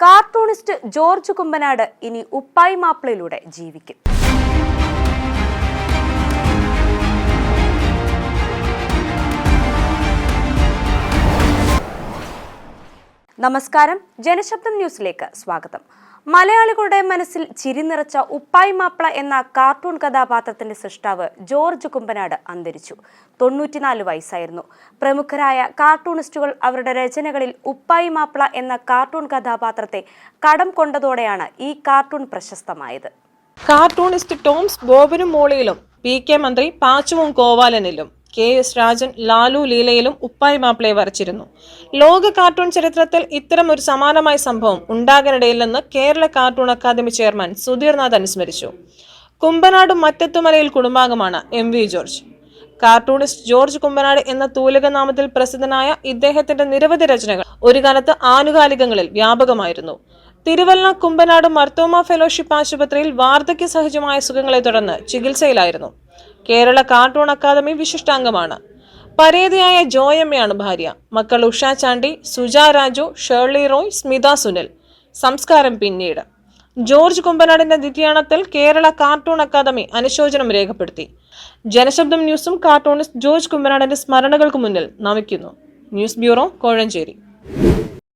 Cartoonist George Kumbanad ഇനി ഉപ്പായി മാപ്പിളയിലൂടെ ജീവിക്കും. നമസ്കാരം. ജനശബ്ദം ന്യൂസിലേക്ക് സ്വാഗതം. മലയാളികളുടെ മനസ്സിൽ ചിരി നിറച്ച ഉപ്പായി മാപ്പിള എന്ന കാർട്ടൂൺ കഥാപാത്രത്തിന്റെ സൃഷ്ടാവ് ജോർജ് കുമ്പനാട് അന്തരിച്ചു. തൊണ്ണൂറ്റിനാല് വയസ്സായിരുന്നു. പ്രമുഖരായ കാർട്ടൂണിസ്റ്റുകൾ അവരുടെ രചനകളിൽ ഉപ്പായി മാപ്പിള എന്ന കാർട്ടൂൺ കഥാപാത്രത്തെ കടം കൊണ്ടതോടെയാണ് ഈ കാർട്ടൂൺ പ്രശസ്തമായത്. കാർട്ടൂണിസ്റ്റ് ടോംസ് ബോബനും മോളിയിലും പി കെ മന്ത്രി പാച്ചുവും കോവാലനിലും കെ എസ് രാജൻ ലാലു ലീലയിലും ഉപ്പായി മാപ്പിളയെ വരച്ചിരുന്നു. ലോക കാർട്ടൂൺ ചരിത്രത്തിൽ ഇത്തരം ഒരു സമാനമായ സംഭവം ഉണ്ടാകാനിടയില്ലെന്ന് Kerala cartoon academy chairman Sudheernath അനുസ്മരിച്ചു. കുമ്പനാടും മറ്റത്തുമലയിൽ കുടുംബാംഗമാണ് M V George. Cartoonist George Kumbanad എന്ന തൂലകനാമത്തിൽ പ്രസിദ്ധനായ ഇദ്ദേഹത്തിന്റെ നിരവധി രചനകൾ ഒരു കാലത്ത് ആനുകാലികങ്ങളിൽ വ്യാപകമായിരുന്നു. തിരുവല്ല കുമ്പനാട് മർത്തോമ ഫെലോഷിപ്പ് ആശുപത്രിയിൽ വാർദ്ധക്യ സഹജമായ സുഖങ്ങളെ തുടർന്ന് ചികിത്സയിലായിരുന്നു. കേരള കാർട്ടൂൺ അക്കാദമി വിശിഷ്ടാംഗമാണ്. പരേതയായ ജോയമ്മയാണ് ഭാര്യ. മക്കൾ ഉഷ ചാണ്ടി സുജ രാജു ഷേർലി റോയ് സ്മിത സുനിൽ. സംസ്കാരം പിന്നീട്. ജോർജ് കുമ്പനാടിന്റെ നിര്യാണത്തിൽ കേരള കാർട്ടൂൺ അക്കാദമി അനുശോചനം രേഖപ്പെടുത്തി. ജനശബ്ദം ന്യൂസും കാർട്ടൂണിസ്റ്റ് ജോർജ് കുമ്പനാടിന്റെ സ്മരണകൾക്ക് മുന്നിൽ നമിക്കുന്നു. News bureau Kozhencherry.